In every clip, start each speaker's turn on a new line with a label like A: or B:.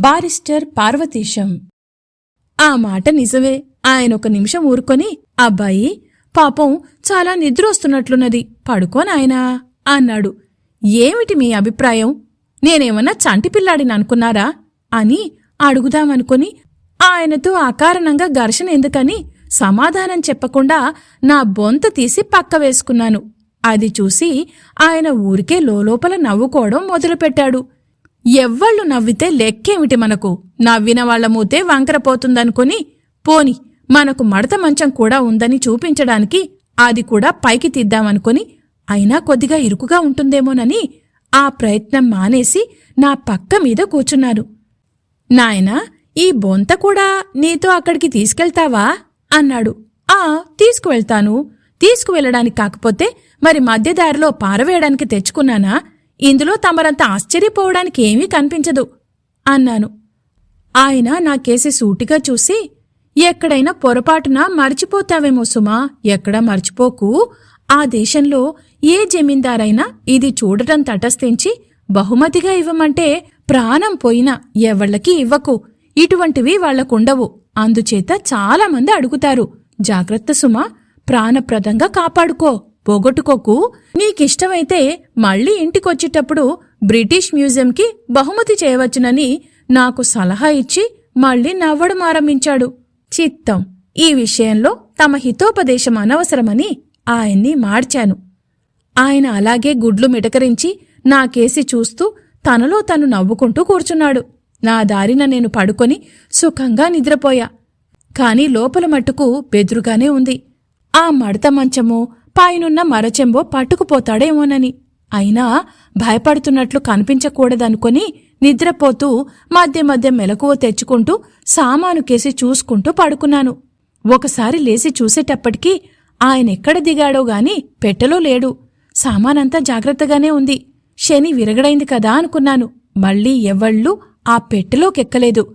A: Barrister Parvateesam. ఆ మాట నిజమే. ఆయన ఒక నిమిషం ఊరుకొని అబ్బాయి పాపం చాలా నిద్ర వస్తున్నట్లున్నది పడుకో పడుకోనాయనా అన్నాడు. ఏమిటి మీ అభిప్రాయం? నేనేమన్నా చంటి పిల్లాడిని అనుకున్నారా? అని అడుగుదామనుకుని ఆయనతో అకారణంగా ఘర్షణ ఎందుకని సమాధానం చెప్పకుండా నా బొంత తీసి పక్క వేసుకున్నాను. అది చూసి ఆయన ఊరికే లోలోపల నవ్వుకోవడం మొదలుపెట్టాడు. ఎవ్వళ్ళు నవ్వితే లెక్కేమిటి మనకు? నవ్విన వాళ్ళ మూతే వంకరపోతుందనుకొని పోని మనకు మడత మంచం కూడా ఉందని చూపించడానికి అది కూడా పైకి తీద్దామనుకొని అయినా కొద్దిగా ఇరుకుగా ఉంటుందేమోనని ఆ ప్రయత్నం మానేసి నా పక్క మీద కూర్చున్నారు. నాయనా ఈ బొంత కూడా నీతో అక్కడికి తీసుకెళ్తావా? అన్నాడు. ఆ తీసుకువెళ్తాను. తీసుకువెళ్ళడానికి కాకపోతే మరి మధ్యదారిలో పారవేయడానికి తెచ్చుకున్నానా? ఇందులో తమరంత ఆశ్చర్యపోవడానికి ఏమీ కనిపించదు అన్నాను. ఆయన నా కేసి సూటిగా చూసి ఎక్కడైనా పొరపాటున మర్చిపోతావేమో సుమా ఎక్కడా మర్చిపోకు. ఆ దేశంలో ఏ జమీందారైనా ఇది చూడటం తటస్థించి బహుమతిగా ఇవ్వమంటే ప్రాణం పోయినా ఎవళ్ళకి ఇవ్వకు. ఇటువంటివి వాళ్ళకుండవు. అందుచేత చాలామంది అడుగుతారు. జాగ్రత్త సుమా ప్రాణప్రదంగా కాపాడుకో. పోగొట్టుకోకు. నీకిష్టమైతే మళ్ళీ ఇంటికొచ్చేటప్పుడు బ్రిటిష్ మ్యూజియంకి బహుమతి చేయవచ్చునని నాకు సలహా ఇచ్చి మళ్ళీ నవ్వడం ఆరంభించాడు. చిత్తం. ఈ విషయంలో తమ హితోపదేశం అనవసరమని ఆయన్ని మార్చాను. ఆయన అలాగే గుడ్లు మిటకరించి నాకేసి చూస్తూ తనలో తను నవ్వుకుంటూ కూర్చున్నాడు. నా దారిన నేను పడుకొని సుఖంగా నిద్రపోయా. కాని లోపల మట్టుకు బెదురుగానే ఉంది. ఆ మడత మంచమో పైనున్న మరచెంబో పట్టుకుపోతాడేమోనని. అయినా భయపడుతున్నట్లు కనిపించకూడదనుకొని నిద్రపోతూ మధ్య మధ్య మెలకువ తెచ్చుకుంటూ సామాను కేసి చూసుకుంటూ పడుకున్నాను. ఒకసారి లేచి చూసేటప్పటికీ ఆయనెక్కడ దిగాడో గాని పెట్టెలో లేడు. సామానంతా జాగ్రత్తగానే ఉంది. శని విరగడైంది కదా అనుకున్నాను. మళ్ళీ ఎవ్వళ్ళూ ఆ పెట్టెలోకెక్కలేదు.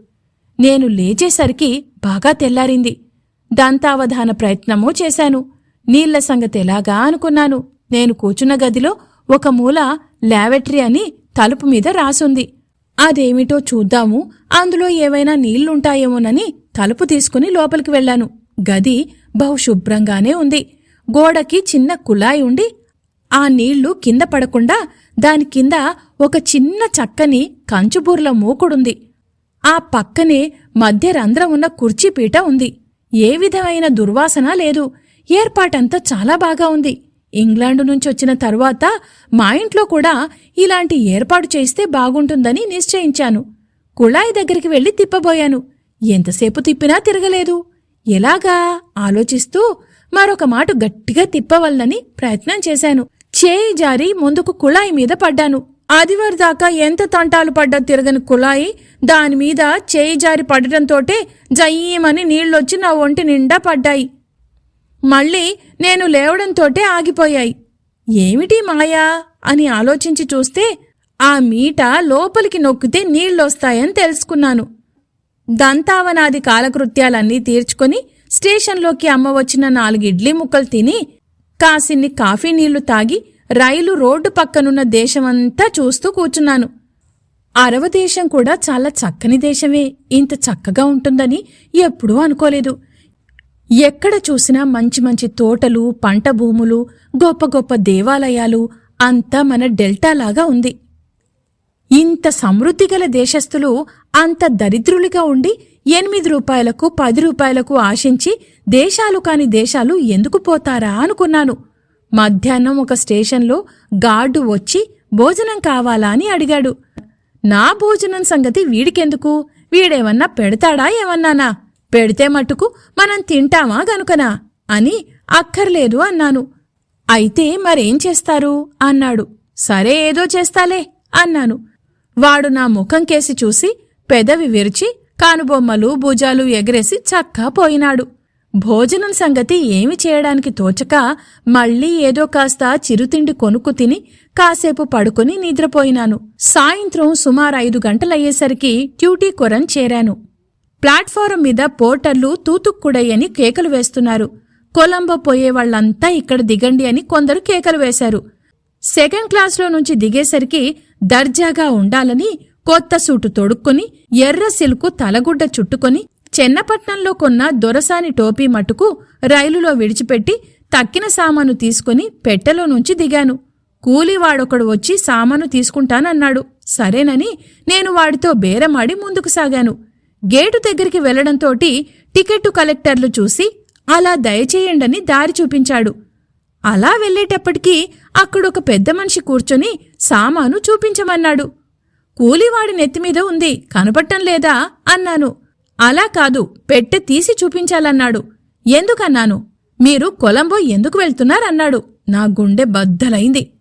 A: నేను లేచేసరికి బాగా తెల్లారింది. దంతావధాన ప్రయత్నమూ చేశాను. నీళ్ళ సంగతి ఎలాగా అనుకున్నాను. నేను కూచున్న గదిలో ఒక మూల లావెటరీ అని తలుపు మీద రాసుంది. అదేమిటో చూద్దాము. అందులో ఏవైనా నీళ్ళుంటాయేమోనని తలుపు తీసుకుని లోపలికి వెళ్ళాను. గది బహుశుభ్రంగానే ఉంది. గోడకి చిన్న కుళాయి ఉండి ఆ నీళ్ళు కింద పడకుండా దాని కింద ఒక చిన్న చక్కని కంచుబూర్ల మూకుడుంది. ఆ పక్కనే మధ్య రంధ్రం ఉన్న కుర్చీపీట ఉంది. ఏ విధమైన దుర్వాసన లేదు. ఏర్పాటంతా చాలా బాగా ఉంది. ఇంగ్లాండు నుంచొచ్చిన తరువాత మా ఇంట్లో కూడా ఇలాంటి ఏర్పాటు చేస్తే బాగుంటుందని నిశ్చయించాను. కుళాయి దగ్గరికి వెళ్ళి తిప్పబోయాను. ఎంతసేపు తిప్పినా తిరగలేదు. ఎలాగా? ఆలోచిస్తూ మరొక మాట గట్టిగా తిప్పవల్లని ప్రయత్నం చేశాను. చేయి జారి ముందుకు కుళాయి మీద పడ్డాను. ఆదివారి దాకా ఎంత తంటాలు పడ్డా తిరగని కుళాయి దానిమీద చేయి జారి పడటంతోటే జయ్యమని నీళ్ళొచ్చి నా ఒంటి నిండా పడ్డాయి. మళ్ళీ నేను లేవడంతోటే ఆగిపోయాయి. ఏమిటి మాయా? అని ఆలోచించి చూస్తే ఆ మీట లోపలికి నొక్కితే నీళ్ళొస్తాయని తెలుసుకున్నాను. దంతావనాది కాలకృత్యాలన్నీ తీర్చుకొని స్టేషన్లోకి అమ్మ వచ్చిన నాలుగు ఇడ్లీ ముక్కలు తిని కాసిన్ని కాఫీ నీళ్ళు తాగి రైలు రోడ్డు పక్కనున్న దేశమంతా చూస్తూ కూర్చున్నాను. అరవ దేశం కూడా చాలా చక్కని దేశమే. ఇంత చక్కగా ఉంటుందని ఎప్పుడూ అనుకోలేదు. ఎక్కడ చూసినా మంచి మంచి తోటలు పంట భూములు గొప్ప గొప్ప దేవాలయాలు అంతా మన డెల్టాలాగా ఉంది. ఇంత సమృద్ధి గల దేశస్థులు అంత దరిద్రులుగా ఉండి ఎనిమిది రూపాయలకు పది రూపాయలకు ఆశించి దేశాలు కాని దేశాలు ఎందుకు పోతారా అనుకున్నాను. మధ్యాహ్నం ఒక స్టేషన్లో గార్డు వచ్చి భోజనం కావాలా? అని అడిగాడు. నా భోజనం సంగతి వీడికెందుకు? వీడేమన్నా పెడతాడా ఏమన్నానా? పెడితే మటుకు మనం తింటామా గనుకనా? అని అక్కర్లేదు అన్నాను. అయితే మరేం చేస్తారు? అన్నాడు. సరే ఏదో చేస్తాలే అన్నాను. వాడు నా ముఖం కేసి చూసి పెదవి విరిచి కానుబొమ్మలు భుజాలు ఎగరేసి చక్కా పోయినాడు. భోజనం సంగతి ఏమి చేయడానికి తోచక మళ్ళీ ఏదో కాస్త చిరుతిండి కొనుక్కు తిని కాసేపు పడుకుని నిద్రపోయినాను. సాయంత్రం సుమారు ఐదు గంటలయ్యేసరికి డ్యూటీ కొరం చేరాను. ప్లాట్ఫారం మీద పోర్టర్లు తూతుక్కుడయ్యని కేకలు వేస్తున్నారు. కొలంబో పోయేవాళ్ళంతా ఇక్కడ దిగండి అని కొందరు కేకలు వేశారు. సెకండ్ క్లాస్లో నుంచి దిగేసరికి దర్జాగా ఉండాలని కొత్త సూటు తొడుక్కుని ఎర్ర సిల్కు తలగుడ్డ చుట్టుకొని చెన్నపట్నంలో కొన్న దొరసాని టోపీ మటుకు రైలులో విడిచిపెట్టి తక్కిన సామాను తీసుకుని పెట్టెలో నుంచి దిగాను. కూలివాడొకడు వచ్చి సామాను తీసుకుంటానన్నాడు. సరేనని నేను వాడితో బేరమాడి ముందుకు సాగాను. గేటు దగ్గరికి వెళ్ళడంతోటి టికెట్టు కలెక్టర్లు చూసి అలా దయచేయండని దారి చూపించాడు. అలా వెళ్ళేటప్పటికీ అక్కడొక పెద్ద మనిషి కూర్చొని సామాను చూపించమన్నాడు. కూలివాడి నెత్తిమీద ఉంది కనపట్టం లేదా? అన్నాను. అలా కాదు పెట్టె తీసి చూపించాలన్నాడు. ఎందుకన్నాను? మీరు కొలంబో ఎందుకు వెళ్తున్నారన్నాడు. నా గుండె బద్దలైంది.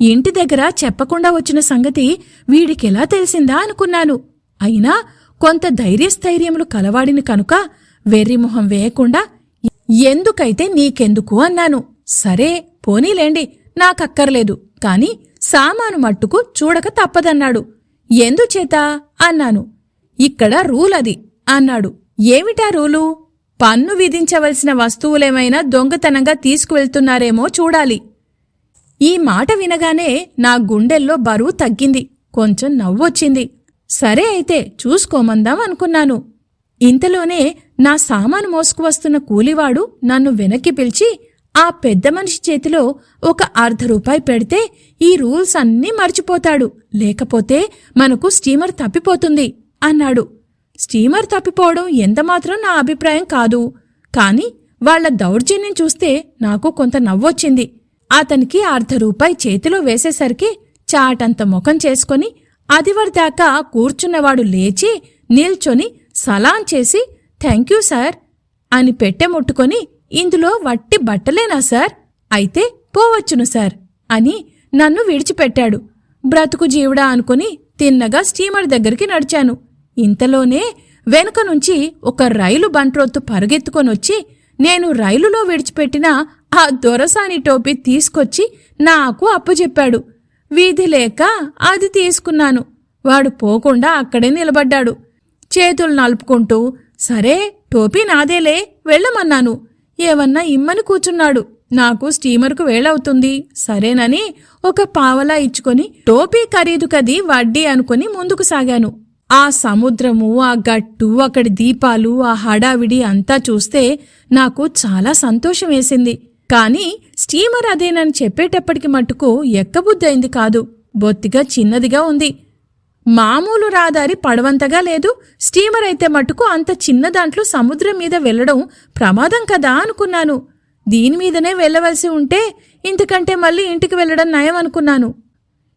A: ఇంటి దగ్గర చెప్పకుండా వచ్చిన సంగతి వీడికెలా తెలిసిందా అనుకున్నాను. అయినా కొంత ధైర్యస్థైర్యములు కలవాడిని కనుక వెర్రిమొహం వేయకుండా ఎందుకైతే నీకెందుకు అన్నాను? సరే పోనీలేండి నాకక్కర్లేదు. కాని సామాను మట్టుకు చూడక తప్పదన్నాడు. ఎందుచేత? అన్నాను. ఇక్కడ రూల్ అది అన్నాడు. ఏమిటా రూలు? పన్ను విధించవలసిన వస్తువులేమైనా దొంగతనంగా తీసుకువెళ్తున్నారేమో చూడాలి. ఈ మాట వినగానే నా గుండెల్లో బరువు తగ్గింది. కొంచెం నవ్వొచ్చింది. సరే అయితే చూసుకోమందాం అనుకున్నాను. ఇంతలోనే నా సామాను మోసుకువస్తున్న కూలివాడు నన్ను వెనక్కి పిలిచి ఆ పెద్ద మనిషి చేతిలో ఒక అర్ధ రూపాయి పెడితే ఈ రూల్స్ అన్నీ మర్చిపోతాడు. లేకపోతే మనకు స్టీమర్ తప్పిపోతుంది అన్నాడు. స్టీమర్ తప్పిపోవడం ఎంతమాత్రం నా అభిప్రాయం కాదు. కాని వాళ్ళ దౌర్జన్యం చూస్తే నాకు కొంత నవ్వొచ్చింది. అతనికి అర్ధ రూపాయి చేతిలో వేసేసరికి చాటంత ముఖం చేసుకొని అదివరదాకా కూర్చున్నవాడు లేచి నిల్చొని సలాం చేసి థ్యాంక్ యూ సార్ అని పెట్టె ముట్టుకొని ఇందులో వట్టి బట్టలేనా సార్? అయితే పోవచ్చును సార్ అని నన్ను విడిచిపెట్టాడు. బ్రతుకు జీవుడా అనుకుని తిన్నగా స్టీమర్ దగ్గరికి నడిచాను. ఇంతలోనే వెనుక నుంచి ఒక రైలు బంట్రోత్తు పరుగెత్తుకొనొచ్చి నేను రైలులో విడిచిపెట్టిన ఆ దొరసాని టోపీ తీసుకొచ్చి నాకు అప్పచెప్పాడు వీధి లేక అది తీసుకున్నాను. వాడు పోకుండా అక్కడే నిలబడ్డాడు. చేతులు నలుపుకుంటూ సరే టోపీ నాదేలే వెళ్ళమన్నాను. ఏవన్నా ఇమ్మని కూచున్నాడు నాకు స్టీమర్కు వేళవుతుంది సరేనని ఒక పావలా ఇచ్చుకొని టోపీ ఖరీదు కది వడ్డీ అనుకుని ముందుకు సాగాను. ఆ సముద్రము ఆ గట్టు అక్కడి దీపాలు ఆ హడావిడి అంతా చూస్తే నాకు చాలా సంతోషం వేసింది. కానీ స్టీమర్ అదేనని చెప్పేటప్పటికి మట్టుకు ఎక్కబుద్దయింది కాదు. బొత్తిగా చిన్నదిగా ఉంది. మామూలు రాదారి పడవంతగా లేదు. స్టీమర్ అయితే మటుకు అంత చిన్న దాంట్లో సముద్రం మీద వెళ్ళడం ప్రమాదం కదా అనుకున్నాను. దీని మీదనే వెళ్ళవలసి ఉంటే ఇంతకంటే మళ్ళీ ఇంటికి వెళ్ళడం నయం అనుకున్నాను.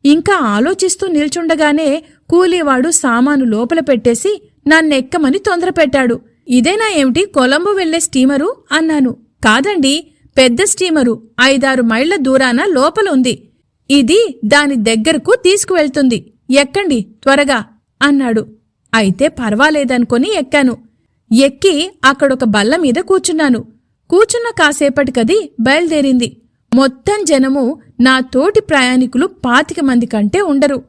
A: ఇంకా ఆలోచిస్తూ నిల్చుండగానే కూలీవాడు సామాను లోపల పెట్టేసి నన్నెక్కమని తొందరపెట్టాడు. ఇదేనా ఏమిటి? కొలంబో వెళ్ళే స్టీమరు? అన్నాను. కాదండి పెద్ద స్టీమరు ఐదారు మైళ్ళ దూరాన లోపల ఉంది ఇది దాని దగ్గరకు తీసుకువెళ్తుంది. ఎక్కండి త్వరగా అన్నాడు. అయితే పర్వాలేదనుకొని ఎక్కాను. ఎక్కి అక్కడొక బల్ల మీద కూర్చున్నాను. కూర్చున్న కాసేపటికది బయలుదేరింది. మొత్తం జనము నా తోటి ప్రయాణికులు పాతిక మంది కంటే ఉండరు.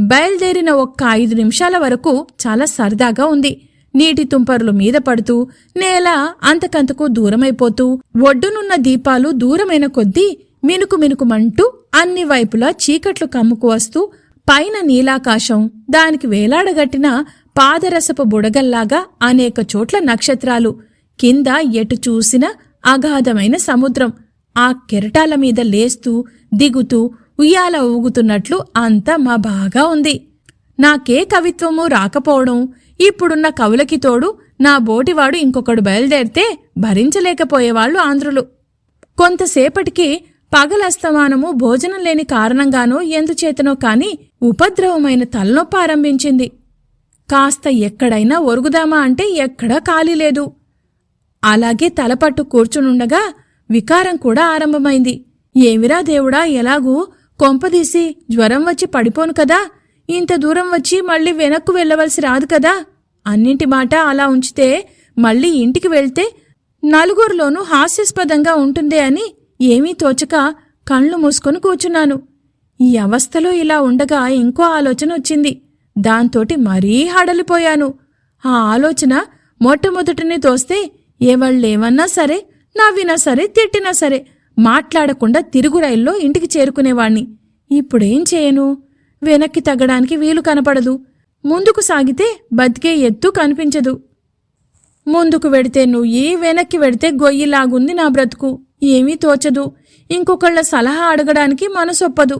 A: బయలుదేరిన ఒక్క ఐదు నిమిషాల వరకు చాలా సరదాగా ఉంది. నీటి తుంపర్లు మీద పడుతూ నేల అంతకంతకు దూరమైపోతూ ఒడ్డునున్న దీపాలు దూరమైన కొద్దీ మినుకు మినుకుమంటూ అన్ని వైపులా చీకట్లు కమ్ముకు వస్తూ పైన నీలాకాశం దానికి వేలాడగట్టిన పాదరసపు బుడగల్లాగా అనేక చోట్ల నక్షత్రాలు కింద ఎటు చూసిన అగాధమైన సముద్రం ఆ కెరటాల మీద లేస్తూ దిగుతూ ఉయ్యాల ఊగుతున్నట్లు అంతా మా బాగా ఉంది. నాకే కవిత్వము రాకపోవడం ఇప్పుడున్న కవులకి తోడు నా బోటివాడు ఇంకొకడు బయలుదేరితే భరించలేకపోయేవాళ్ళు ఆంధ్రులు. కొంతసేపటికి పగలస్తమానము భోజనం లేని కారణంగానో ఎందుచేతనో కాని ఉపద్రవమైన తలనొప్పి ఆరంభించింది. కాస్త ఎక్కడైనా ఒరుగుదామా అంటే ఎక్కడా ఖాళీ లేదు. అలాగే తలపట్టు కూర్చునుండగా వికారం కూడా ఆరంభమైంది. ఏమిరా దేవుడా ఎలాగూ కొంపదీసి జ్వరం వచ్చి పడిపోను కదా ఇంత దూరం వచ్చి మళ్ళీ వెనక్కు వెళ్ళవలసి రాదు కదా? అన్నింటి మాట అలా ఉంచితే మళ్ళీ ఇంటికి వెళ్తే నలుగురిలోనూ హాస్యాస్పదంగా ఉంటుందే అని ఏమీ తోచక కళ్ళు మూసుకొని కూర్చున్నాను. ఈ అవస్థలో ఇలా ఉండగా ఇంకో ఆలోచన వచ్చింది. దాంతోటి మరీ హడలిపోయాను. ఆ ఆలోచన మొట్టమొదటిని తోస్తే ఏవాళ్ళేమన్నా సరే నవ్వినా సరే తిట్టినా సరే మాట్లాడకుండా తిరుగు రైల్లో ఇంటికి చేరుకునేవాణ్ణి. ఇప్పుడేం చేయను? వెనక్కి తగ్గడానికి వీలు కనపడదు. ముందుకు సాగితే బతికే ఎత్తు కనిపించదు. ముందుకు వెడితే నుయ్యి వెనక్కి వెడితే గొయ్యిలాగుంది నా బ్రతుకు. ఏమీ తోచదు. ఇంకొకళ్ళ సలహా అడగడానికి మనసొప్పదు.